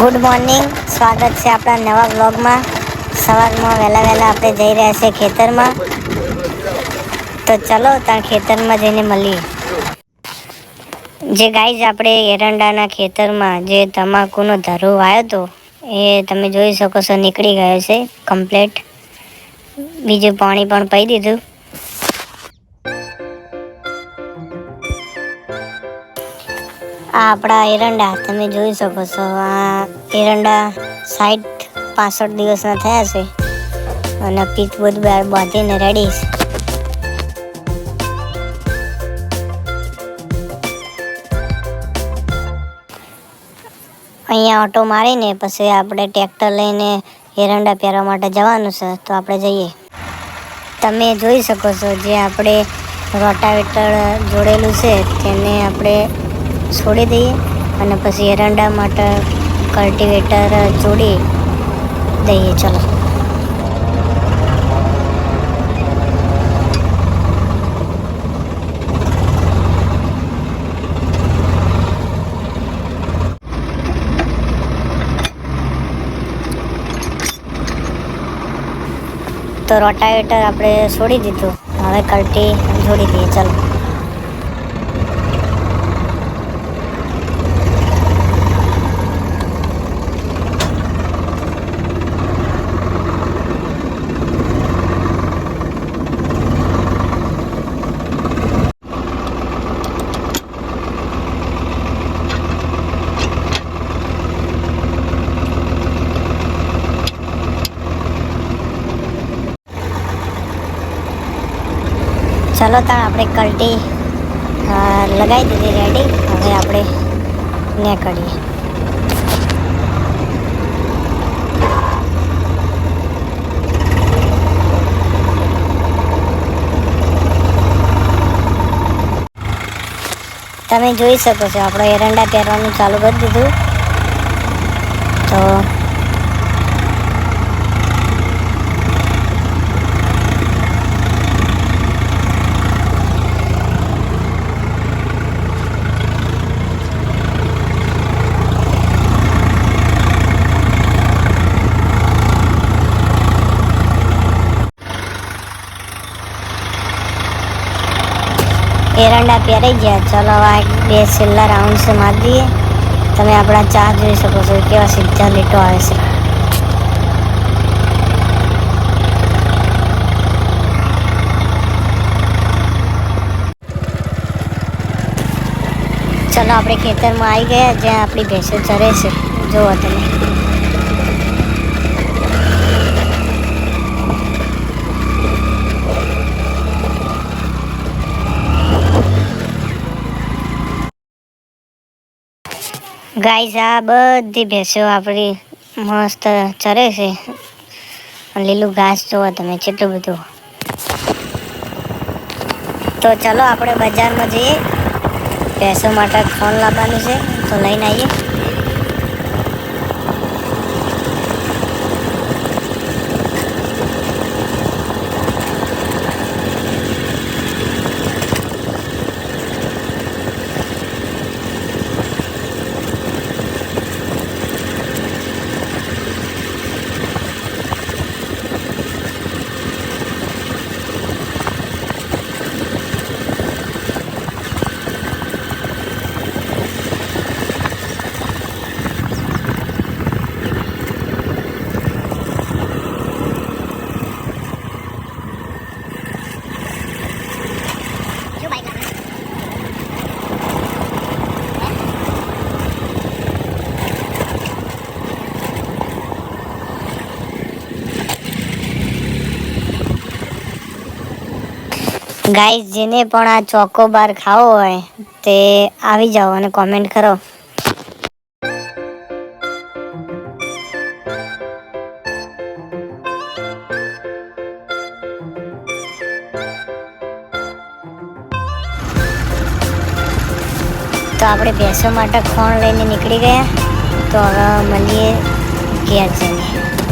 Good morning. સ્વાગત છે આપણા નવા બ્લોગમાં સવારમાં વહેલા વહેલા આપણે જઈ રહ્યા છીએ ખેતરમાં. તો ચલો ત્યાં ખેતરમાં જઈને મળીએ. જે ગાઈઝ આપણે એરંડાના ખેતરમાં જે તમાકુનો ધરો આવ્યો હતો એ તમે જોઈ શકો છો નીકળી ગયો છે કમ્પ્લેટ બીજું પાણી પણ પી દીધું. આ આપણા એરંડા, તમે જોઈ શકો છો, આ એરંડા સાઠ પાસઠ દિવસના થયા છે. અને પીક બધું બહાર બાંધીને રેડી છે. અહીંયા ઓટો મારીને પછી આપણે ટ્રેક્ટર લઈને એરંડા પહેરવા માટે જવાનું છે, તો આપણે જઈએ. તમે જોઈ શકો છો, જે આપણે રોટાવેટર જોડેલું છે, તેને આપણે છોડી દઈએ અને પછી એરંડા માટે કલ્ટિવેટર જોડી દઈએ. ચલો. તો રોટાવેટર આપણે છોડી દીધું. હવે કલ્ટી જોડી દઈએ. ચલો. ચલો તાણ, આપણે કલ્ટી લગાવી દીધી રેડી હવે આપણે નીકળીએ તમે જોઈ શકો છો, આપણે એરંડા પહેરવાનું ચાલુ કરી દીધું. તો એરંડા પહેરાઈ ગયા. ચલો આ બે છેલ્લા રાઉન્ડ છે મારી દઈએ તમે આપણા ચા જોઈ શકો છો કેવા સીધા લીટો આવે છે. ચલો, આપણે ખેતરમાં આવી ગયા જ્યાં આપણી ભેંસો ચરે છે. જુઓ તમે. ગાઈસ, આ બધી ભેંસો આપણી મસ્ત ચરે છે. લીલું ઘાસ જોવો તમે, કેટલું બધું. તો ચલો, આપણે બજારમાં જઈએ. ભેંસો માટે ફોન લાવવાનું છે, તો લઈને આવીએ. ગાઈસ, જેને પણ આ ચોકો બાર ખાવો હોય, તે આવી જાઓ અને કોમેન્ટ કરો. તો આપણે ભેંસો માટે ખોણ લઈને નીકળી ગયા. તો હવે મળીએ ઘેર જઈને.